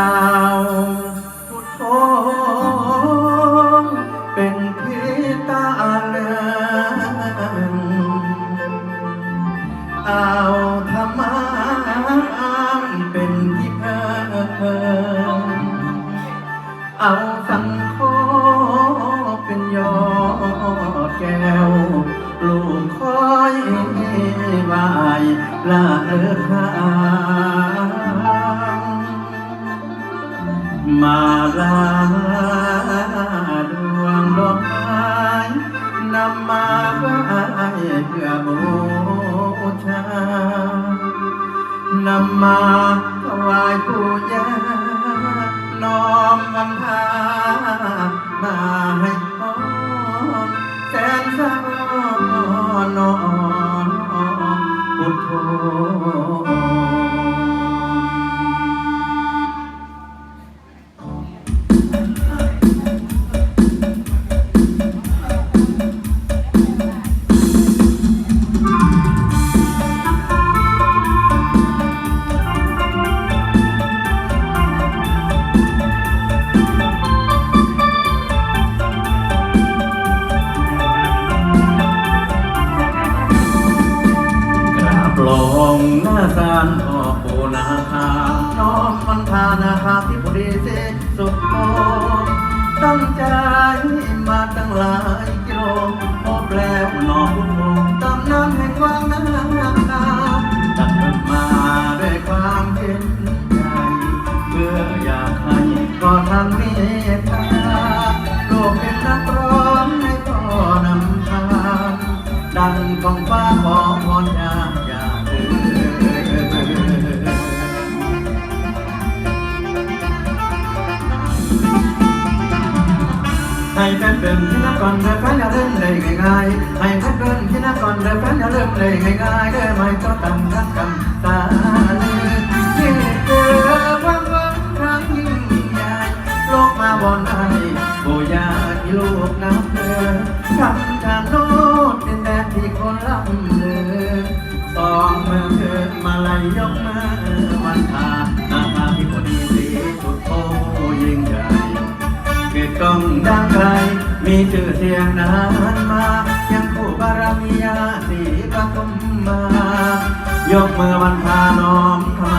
าพุทโธเป็นพิตาเลินเอาธรรมามเป็นที่เพิ่มเอาสังโฆเป็นยอดแก้วลูกคอยไหวลาเลิกหา มาดวงดอกไม้นำมาไหว้เพื่อบูชานำมาถวายปู่ย่าน้อมคำพามาให้ บลงหน้าศาลพ่อปูนาคาน้อมมันพานาคาที่บุรีเสสุดโตตั้งใจมาตั้งหลายกิโลพบแล้วหนอพุทโธตำนานแห่งวังนาคาตั้งเกิดมาด้วยความเห็นใจเพื่ออยากให้ก็ทำเมตตาโลกเป็นนักร้องให้พ่อนำทางดังของฟ้าขอพรยา ให้แฟนเป็นที่นักก่อนเดินแฟนอย่าเริ่มเลยง่ายๆให้แฟนเป็นที่นักก่อนเดินแฟนอย่าเริ่มเลยง่ายๆได้ไหมก็ตั้งรักกันตาเลยที่เจอวังวังครั้งยิ่งใหญ่โลกมาบอนไอโบยาที่ลูกนับเดินคำชาโนดเป็นแดนที่คนล่ำเลือสองเมือเธอมาลัยยกมาวันทา ชื่อเสียงนานมา ยังคู่บารมียาสีปทุมมา ยกมือวันพาน้อมเข้า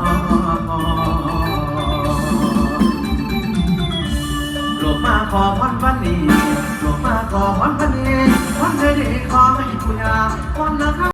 มาขอหลบมาขอพรวันนี้หลบมาขอพรวันนี้วันเธอดีขอให้ผู้ยาม